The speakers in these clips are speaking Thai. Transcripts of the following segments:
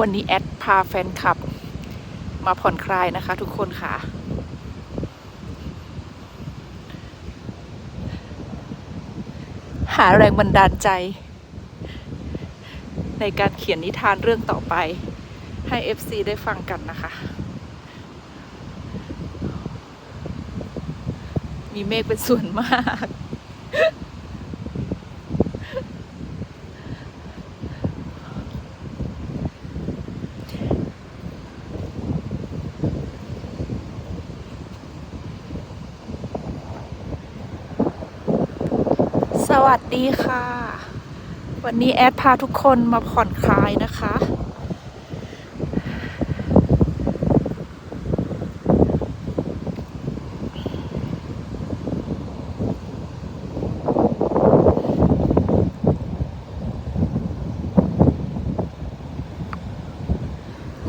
วันนี้แอดพาแฟนคลับ มาผ่อนคลายนะคะ ทุกคนค่ะ หาแรงบันดาลใจ ในการเขียนนิทานเรื่องต่อไป ให้ FC ได้ฟังกันนะคะ มีเมฆเป็นส่วนมาก วัสดีค่ะ วันนี้แอดพาทุกคนมาผ่อนคลายนะคะ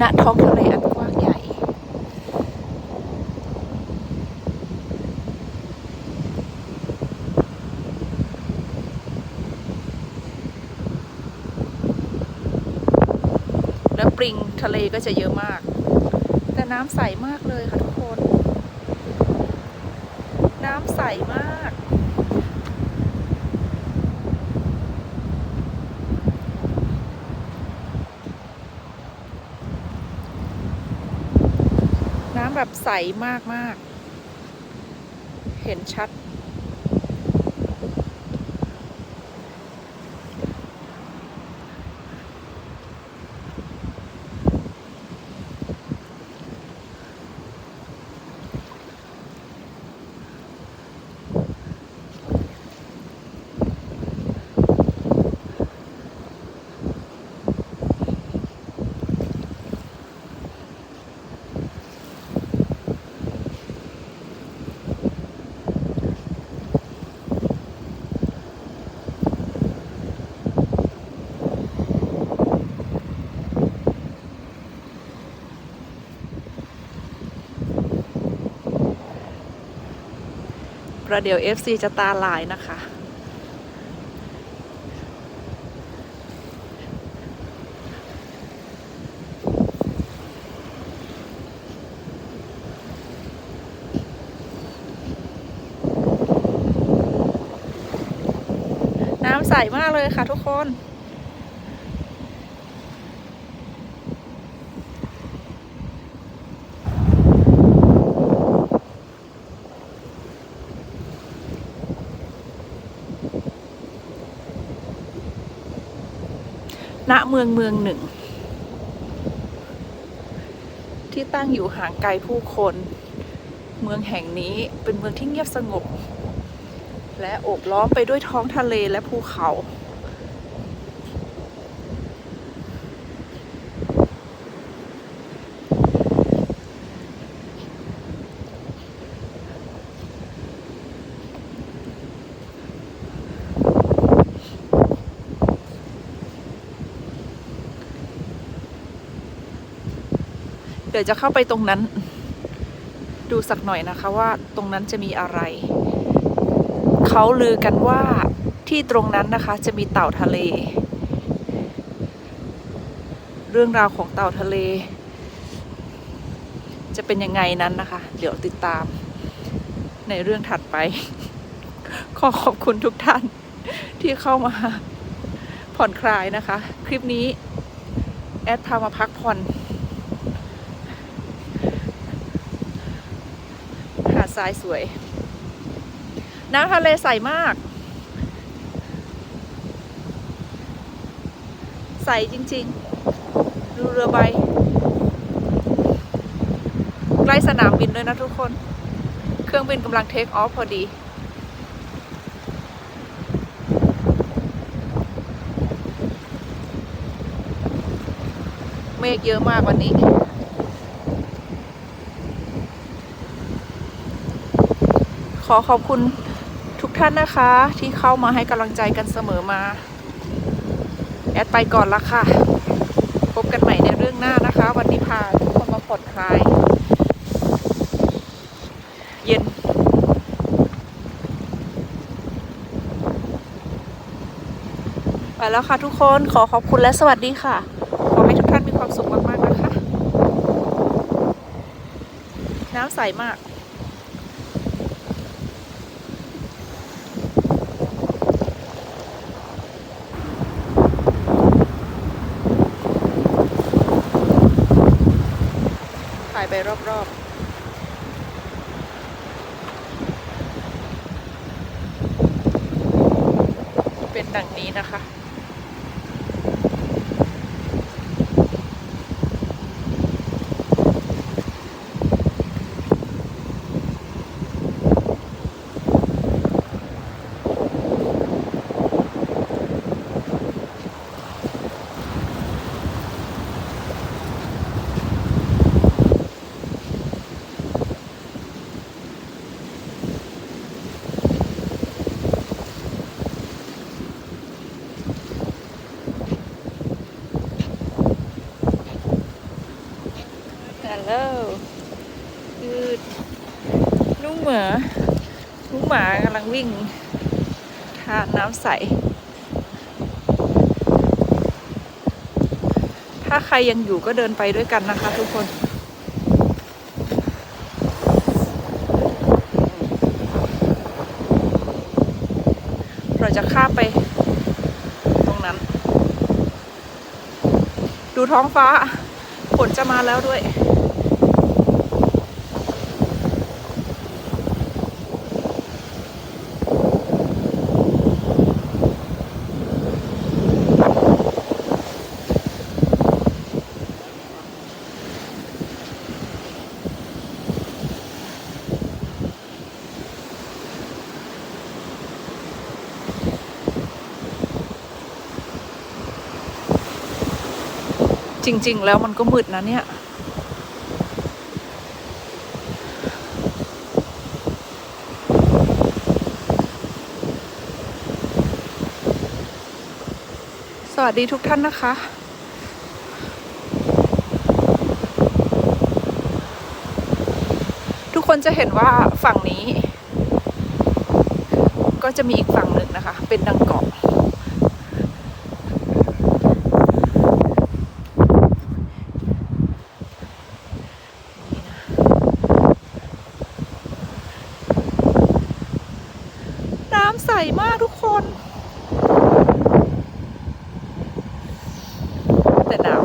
ณท้องทะเลอันกว้างใหญ่ แล้ว ปริงทะเลก็จะเยอะมาก แต่น้ำใสมากเลยค่ะทุกคน น้ำใสมาก น้ำแบบใสมากมากๆเห็นชัด ประเดี๋ยว FC จะตาลายนะคะ น้ำใสมากเลยค่ะทุกคน ณเมืองเมืองหนึ่ง ที่ตั้งอยู่ห่างไกลผู้คน เมืองแห่งนี้เป็นเมืองที่เงียบสงบ และโอบล้อมไปด้วยท้องทะเลและภูเขา ดี๋ยวจะเข้าไปตรงนั้น ดูสักหน่อยนะคะว่าตรงนั้นจะมีอะไร เขาลือกันว่าที่ตรงนั้นนะคะจะมีเต่าทะเล เรื่องราวของเต่าทะเล จะเป็นยังไงนั้นนะคะ เดี๋ยวติดตาม ในเรื่องถัดไป ขอขอบคุณทุกท่านที่เข้ามาผ่อนคลายนะคะ คลิปนี้ แอดพามาพักผ่อน หาด ทรายสวย น้ำทะเลใสมาก ใสจริงๆ ดูเรือใบ ใกล้สนามบินด้วยนะทุกคน เครื่องบินกำลังเทคออฟพอดีเมฆเยอะมากวันนี้ ขอขอบคุณทุกท่านนะคะ ที่เข้ามาให้กำลังใจกันเสมอมา แอดไปก่อนละค่ะ พบกันใหม่ในเรื่องหน้านะคะ วันนี้พาทุกคนมาผ่อนคลาย เย็นไปแล้วค่ะทุกคนขอขอบคุณและสวัสดีค่ะ ขอให้ทุกท่านมีความสุขมาก ๆ นะคะ น้ำใสมาก ถ่ายไปรอบๆเป็นดังนี้นะคะ ฮัลโหลคือลูกเหมือลูกหมากำลัง วิ่งทานน้ำใส ถ้าใครยังอยู่ก็เดินไปด้วยกันนะคะทุกคนเราจะข้ามไปตรงนั้น ดูท้องฟ้าฝนจะมาแล้วด้วย จริง ๆ แล้วมันก็มืดนะเนี่ย สวัสดีทุกท่านนะคะทุกคนจะเห็นว่าฝั่งนี้ ก็จะมีอีกฝั่งหนึ่งนะคะ เป็นดังเกาะ น้ำใสมากทุกคน แต่หนาว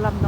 เรื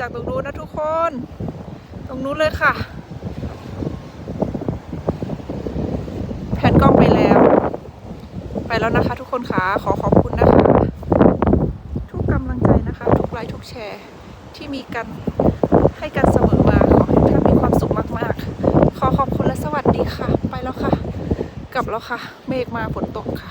จากตรงนู้นนะทุกคน ตรงนู้นเลยค่ะแผ่นกล้องไปแล้ว ไปแล้วนะคะ ทุกคนค่ะขอขอบคุณนะคะ ทุกกำลังใจนะคะ ทุกไลค์ทุกแชร์ ที่มีกันให้กันเสมอมาขอให้ท่านมีความสุขมากๆ ขอขอบคุณและสวัสดีค่ะ ไปแล้วค่ะ กลับแล้วค่ะ เมฆมาฝนตกค่ะ